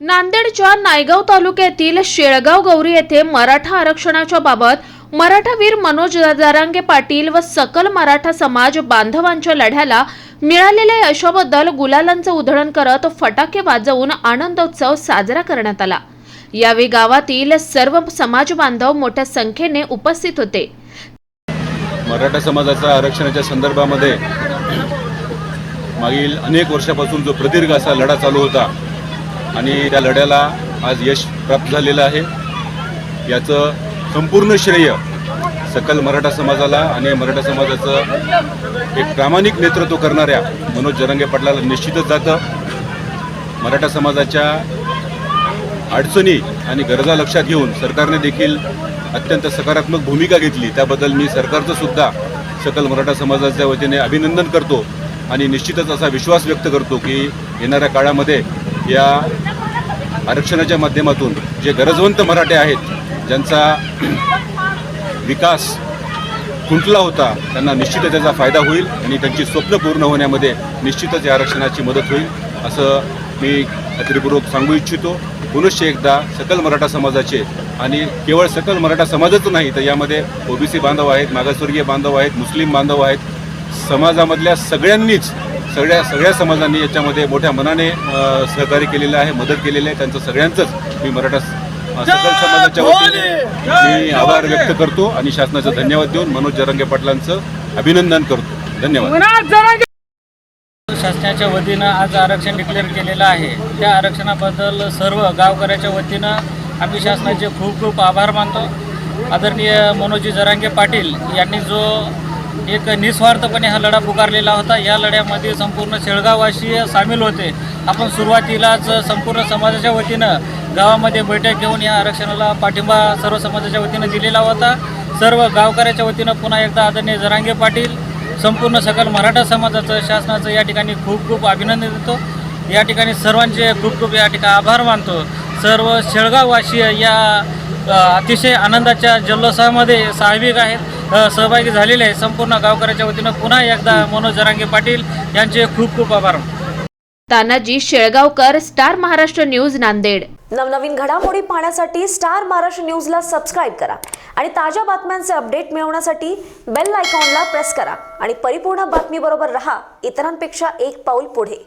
नांदेडच्या नायगाव तालुक्यातील शेळगाव गौरी येथे मराठा आरक्षणाच्या बाबत मराठावीर मनोज दारांगे पाटील व सकल मराठा समाज बांधवांच्या लढ्याला मिळालेल्या यशाबद्दल गुलालांचं उधळण करत फटाके वाजवून आनंदोत्सव साजरा करण्यात आला. यावेळी गावातील सर्व समाज बांधव मोठ्या संख्येने उपस्थित होते. मराठा समाजाचा आरक्षणाच्या संदर्भामध्ये मागील अनेक वर्षापासून जो प्रदीर्घ असा लढा चालू होता आणि त्या लढ्याला आज यश प्राप्त झालेलं आहे. याचं संपूर्ण श्रेय सकल मराठा समाजाला आणि मराठा समाजाचं एक प्रामाणिक नेतृत्व करणाऱ्या मनोज जरंगे पाटलाला निश्चितच जातं. मराठा समाजाच्या अडचणी आणि गरजा लक्षात घेऊन सरकारने देखील अत्यंत सकारात्मक भूमिका घेतली. त्याबद्दल मी सरकारचं सुद्धा सकल मराठा समाजाच्या वतीने अभिनंदन करतो आणि निश्चितच असा विश्वास व्यक्त करतो की येणाऱ्या काळामध्ये या आरक्षणाच्या माध्यमातून जे गरजवंत मराठे आहेत ज्यांचा विकास खुंटला होता त्यांना निश्चितच त्याचा फायदा होईल आणि त्यांची स्वप्न पूर्ण होण्यामध्ये निश्चितच या आरक्षणाची मदत होईल असं मी खात्रीपूर्वक सांगू इच्छितो. पुनश्च एकदा सकल मराठा समाजाचे आणि केवळ सकल मराठा समाजच नाही तर यामध्ये ओबीसी बांधव आहेत मागासवर्गीय बांधव आहेत मुस्लिम बांधव आहेत समाजामधल्या सगळ्यांनीच सगळ्या सगळ्या समाजांनी याच्यामध्ये मोठ्या मनाने सहकार्य केलेलं आहे मदत केलेली आहे. त्यांचं सगळ्यांचंच मी मराठा सकल समाजाच्या वतीने मी आभार व्यक्त करतो आणि शासनाचा धन्यवाद देऊन मनोज जरंगे पाटलांचं अभिनंदन करतो. धन्यवाद. शासनाच्या वतीनं आज आरक्षण डिक्लेअर केलेलं आहे. त्या आरक्षणाबद्दल सर्व गावकऱ्याच्या वतीनं आम्ही शासनाचे खूप खूप आभार मानतो. आदरणीय मनोजी जरांगे पाटील यांनी जो एक निस्वार्थपणे हा लढा पुकारलेला होता. या लढ्यामध्ये संपूर्ण शेळगाववासीय सामील होते. आपण सुरुवातीलाच संपूर्ण समाजाच्या वतीनं गावामध्ये बैठक घेऊन या आरक्षणाला पाठिंबा सर्व समाजाच्या वतीनं दिलेला होता. सर्व गावकऱ्याच्या वतीनं पुन्हा एकदा आदरणीय जरांगे पाटील संपूर्ण सकल मराठा समाजाचं शासनाचं या ठिकाणी खूप खूप अभिनंदन देतो. या ठिकाणी सर्वांचे खूप खूप या ठिकाणी आभार मानतो. सर्व शेळगाववासीय या अतिशय आनंदाच्या जल्लोषामध्ये साहविक आहेत. सहभागी झालेले आहे. संपूर्ण गावकऱ्याच्या वतीनं पुन्हा एकदा मनोज जरांगे पाटील यांचे खूप खूप आभार. Tanaji Shelgaonkar star Maharashtra news Nanded. नवनवीन घडामोडी पाहण्यासाठी स्टार महाराष्ट्र न्यूजला सबस्क्राईब करा आणि ताज्या बातम्यांचे अपडेट मिळवण्यासाठी बेल आयकॉनला प्रेस करा आणि परिपूर्ण बातमीबरोबर रहा. इतरांपेक्षा एक पाऊल पुढे.